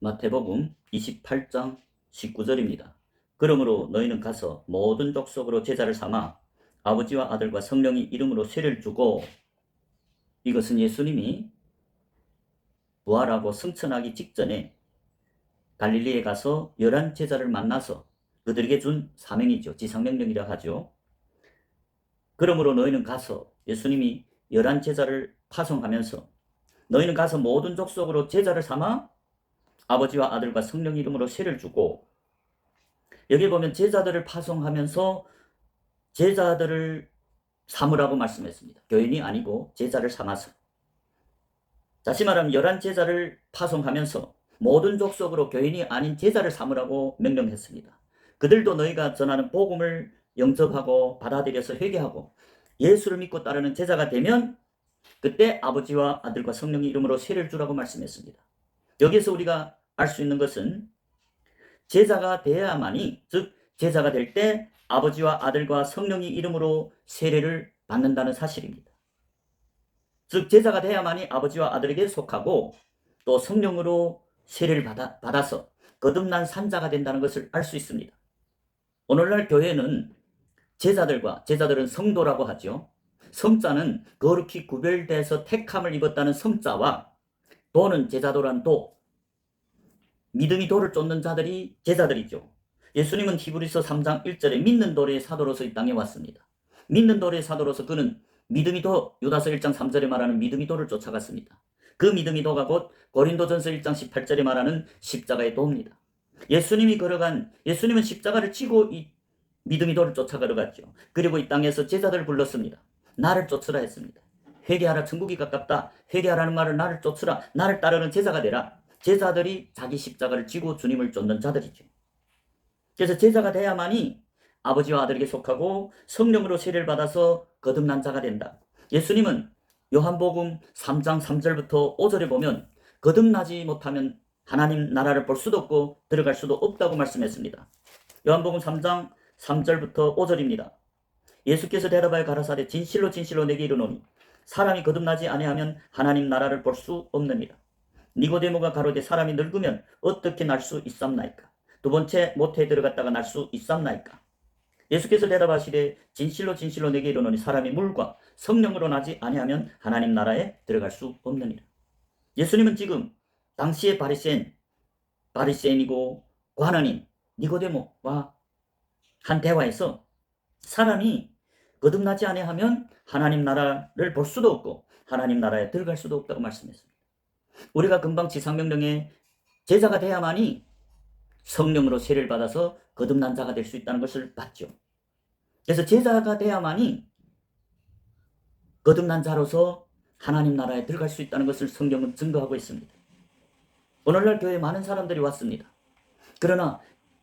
마태복음 28장 19절입니다. 그러므로 너희는 가서 모든 족속으로 제자를 삼아 아버지와 아들과 성령이 이름으로 세를 주고 이것은 예수님이 부활하고 승천하기 직전에 갈릴리에 가서 열한 제자를 만나서 그들에게 준 사명이죠. 지상명령이라 하죠. 그러므로 너희는 가서 예수님이 열한 제자를 파송하면서 너희는 가서 모든 족속으로 제자를 삼아 아버지와 아들과 성령 이름으로 세를 주고 여기 보면 제자들을 파송하면서 제자들을 삼으라고 말씀했습니다. 교인이 아니고 제자를 삼아서. 다시 말하면 열한 제자를 파송하면서 모든 족속으로 교인이 아닌 제자를 삼으라고 명령했습니다. 그들도 너희가 전하는 복음을 영접하고 받아들여서 회개하고 예수를 믿고 따르는 제자가 되면 그때 아버지와 아들과 성령의 이름으로 세를 주라고 말씀했습니다. 여기서 우리가 알 수 있는 것은 제자가 되어야만이 즉 제자가 될 때 아버지와 아들과 성령의 이름으로 세례를 받는다는 사실입니다. 즉 제자가 돼야만이 아버지와 아들에게 속하고 또 성령으로 세례를 받아, 받아서 거듭난 산자가 된다는 것을 알 수 있습니다. 오늘날 교회는 제자들과 제자들은 성도라고 하죠. 성자는 거룩히 구별돼서 택함을 입었다는 성자와 도는 제자도란 도, 믿음이 도를 쫓는 자들이 제자들이죠. 예수님은 히브리서 3장 1절에 믿는 도리의 사도로서 이 땅에 왔습니다. 믿는 도리의 사도로서 그는 믿음이 도, 유다서 1장 3절에 말하는 믿음이 도를 쫓아갔습니다. 그 믿음이 도가 곧 고린도전서 1장 18절에 말하는 십자가의 도입니다. 예수님이 걸어간, 예수님은 십자가를 치고 이 믿음이 도를 쫓아 걸어갔죠. 그리고 이 땅에서 제자들을 불렀습니다. 나를 쫓으라 했습니다. 회개하라 천국이 가깝다. 회개하라는 말을 나를 쫓으라. 나를 따르는 제자가 되라. 제자들이 자기 십자가를 지고 주님을 쫓는 자들이죠. 그래서 제자가 돼야만이 아버지와 아들에게 속하고 성령으로 세례를 받아서 거듭난 자가 된다. 예수님은 요한복음 3장 3절부터 5절에 보면 거듭나지 못하면 하나님 나라를 볼 수도 없고 들어갈 수도 없다고 말씀했습니다. 요한복음 3장 3절부터 5절입니다. 예수께서 대답하여 가라사대 진실로 진실로 내게 이르노니 사람이 거듭나지 아니하면 하나님 나라를 볼 수 없느니라. 니고데모가 가로되 사람이 늙으면 어떻게 날 수 있삼나이까? 두 번째 모태에 들어갔다가 날 수 있삼나이까? 예수께서 대답하시되 진실로 진실로 내게 이르노니 사람이 물과 성령으로 나지 아니하면 하나님 나라에 들어갈 수 없느니라. 예수님은 지금 당시의 바리새인 바리새인이고 관원인 니고데모와 한 대화에서 사람이 거듭나지 아니하면 하나님 나라를 볼 수도 없고 하나님 나라에 들어갈 수도 없다고 말씀했습니다. 우리가 금방 지상명령에 제자가 돼야만이 성령으로 세례를 받아서 거듭난 자가 될 수 있다는 것을 봤죠. 그래서 제자가 돼야만이 거듭난 자로서 하나님 나라에 들어갈 수 있다는 것을 성경은 증거하고 있습니다. 오늘날 교회에 많은 사람들이 왔습니다. 그러나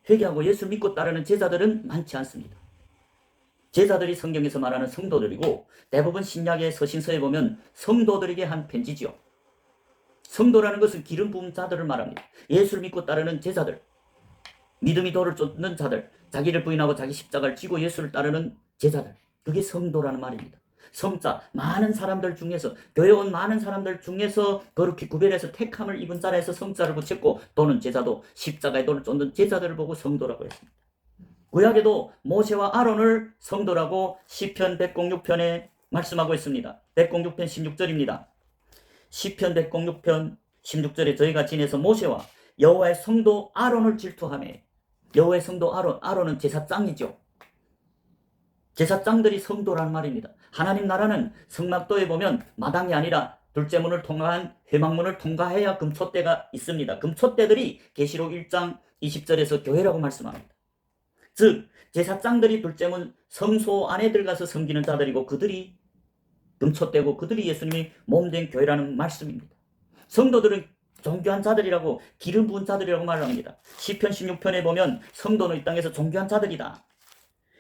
회개하고 예수 믿고 따르는 제자들은 많지 않습니다. 제자들이 성경에서 말하는 성도들이고 대부분 신약의 서신서에 보면 성도들에게 한 편지지요. 성도라는 것은 기름 부은 자들을 말합니다. 예수를 믿고 따르는 제자들, 믿음이 도를 쫓는 자들, 자기를 부인하고 자기 십자가를 지고 예수를 따르는 제자들. 그게 성도라는 말입니다. 성자, 많은 사람들 중에서, 교회 온 많은 사람들 중에서 그렇게 구별해서 택함을 입은 자라에서 성자를 붙였고, 또는 제자도 십자가의 도를 쫓는 제자들을 보고 성도라고 했습니다. 구약에도 모세와 아론을 성도라고 시편 106편에 말씀하고 있습니다. 106편 16절입니다. 시편 106편 16절에 저희가 지내서 모세와 여호와의 성도 아론을 질투하며 여호와의 성도 아론, 아론은 제사장이죠. 제사장들이 성도란 말입니다. 하나님 나라는 성막도에 보면 마당이 아니라 둘째 문을 통과한 회막문을 통과해야 금초대가 있습니다. 금초대들이 계시록 1장 20절에서 교회라고 말씀합니다. 즉 제사장들이 둘째 문 성소 안에 들어가서 섬기는 자들이고 그들이 금초대고 그들이 예수님이 몸된 교회라는 말씀입니다. 성도들은 존귀한 자들이라고 기름 부은 자들이라고 말합니다. 시편 16편에 보면 성도는 이 땅에서 존귀한 자들이다.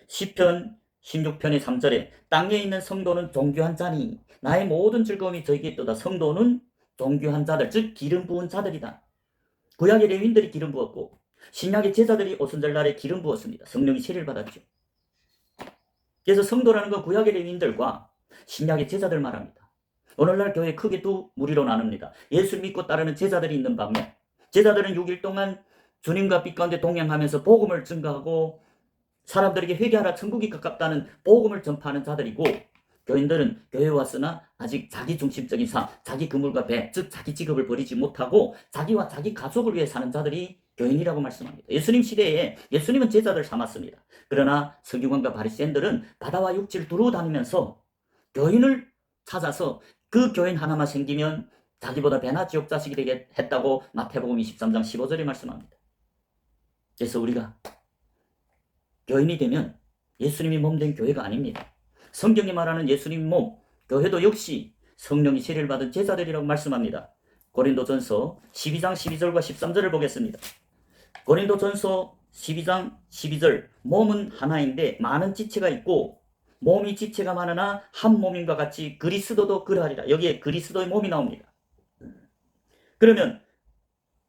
시편 16편의 3절에 땅에 있는 성도는 존귀한 자니 나의 모든 즐거움이 저에게 있도다. 성도는 존귀한 자들 즉 기름 부은 자들이다. 구약의 레윈들이 기름 부었고 신약의 제자들이 오순절날에 기름 부었습니다. 성령이 세례를 받았죠. 그래서 성도라는 건 구약의 레윈들과 신약의 제자들 말합니다. 오늘날 교회 크게 두 무리로 나눕니다. 예수 믿고 따르는 제자들이 있는 반면 제자들은 6일 동안 주님과 빛 가운데 동행하면서 복음을 증거하고 사람들에게 회개하라 천국이 가깝다는 복음을 전파하는 자들이고 교인들은 교회에 왔으나 아직 자기 중심적인 삶, 자기 그물과 배, 즉 자기 직업을 버리지 못하고 자기와 자기 가족을 위해 사는 자들이 교인이라고 말씀합니다. 예수님 시대에 예수님은 제자들 삼았습니다. 그러나 서기관과 바리새인들은 바다와 육지를 두루 다니면서 교인을 찾아서 그 교인 하나만 생기면 자기보다 배나 지옥 자식이 되게 했다고 마태복음 23장 15절에 말씀합니다. 그래서 우리가 교인이 되면 예수님이 몸 된 교회가 아닙니다. 성경이 말하는 예수님 몸, 교회도 역시 성령이 세례를 받은 제자들이라고 말씀합니다. 고린도전서 12장 12절과 13절을 보겠습니다. 고린도전서 12장 12절 몸은 하나인데 많은 지체가 있고 몸이 지체가 많으나 한 몸인과 같이 그리스도도 그러하리라. 여기에 그리스도의 몸이 나옵니다. 그러면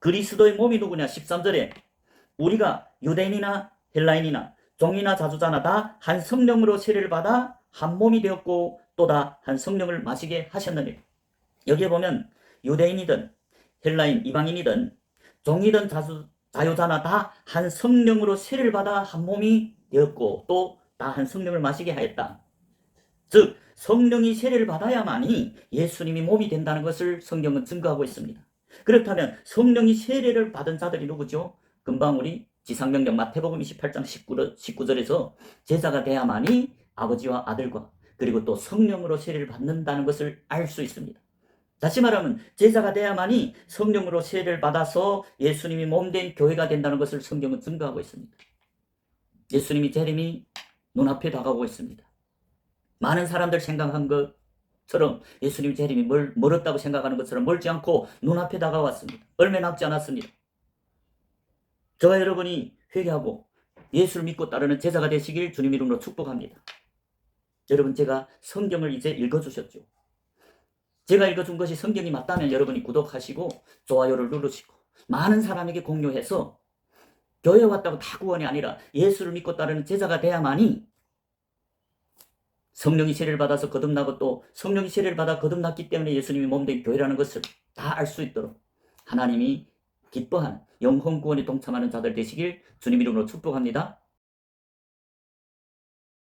그리스도의 몸이 누구냐? 13절에 우리가 유대인이나 헬라인이나 종이나 자주자나 다 한 성령으로 세례를 받아 한 몸이 되었고 또 다 한 성령을 마시게 하셨느니 여기에 보면 유대인이든 헬라인 이방인이든 종이든 자주 자유자나 다 한 성령으로 세례를 받아 한 몸이 되었고 또 다한 성령을 마시게 하였다. 즉 성령이 세례를 받아야만이 예수님이 몸이 된다는 것을 성경은 증거하고 있습니다. 그렇다면 성령이 세례를 받은 자들이 누구죠? 금방 우리 지상명령 마태복음 28장 19, 19절에서 제자가 돼야만이 아버지와 아들과 그리고 또 성령으로 세례를 받는다는 것을 알 수 있습니다. 다시 말하면 제자가 돼야만이 성령으로 세례를 받아서 예수님이 몸 된 교회가 된다는 것을 성경은 증거하고 있습니다. 예수님이 재림이 눈앞에 다가오고 있습니다. 많은 사람들 생각한 것처럼 예수님 재림이 멀, 멀었다고 생각하는 것처럼 멀지 않고 눈앞에 다가왔습니다. 얼마 남지 않았습니다. 저와 여러분이 회개하고 예수를 믿고 따르는 제자가 되시길 주님 이름으로 축복합니다. 여러분 제가 성경을 이제 읽어주셨죠. 제가 읽어준 것이 성경이 맞다면 여러분이 구독하시고 좋아요를 누르시고 많은 사람에게 공유해서 교회 왔다고 다 구원이 아니라 예수를 믿고 따르는 제자가 돼야만이 성령이 세례를 받아서 거듭나고 또 성령이 세례를 받아 거듭났기 때문에 예수님이 몸된 교회라는 것을 다 알 수 있도록 하나님이 기뻐한 영혼 구원에 동참하는 자들 되시길 주님 이름으로 축복합니다.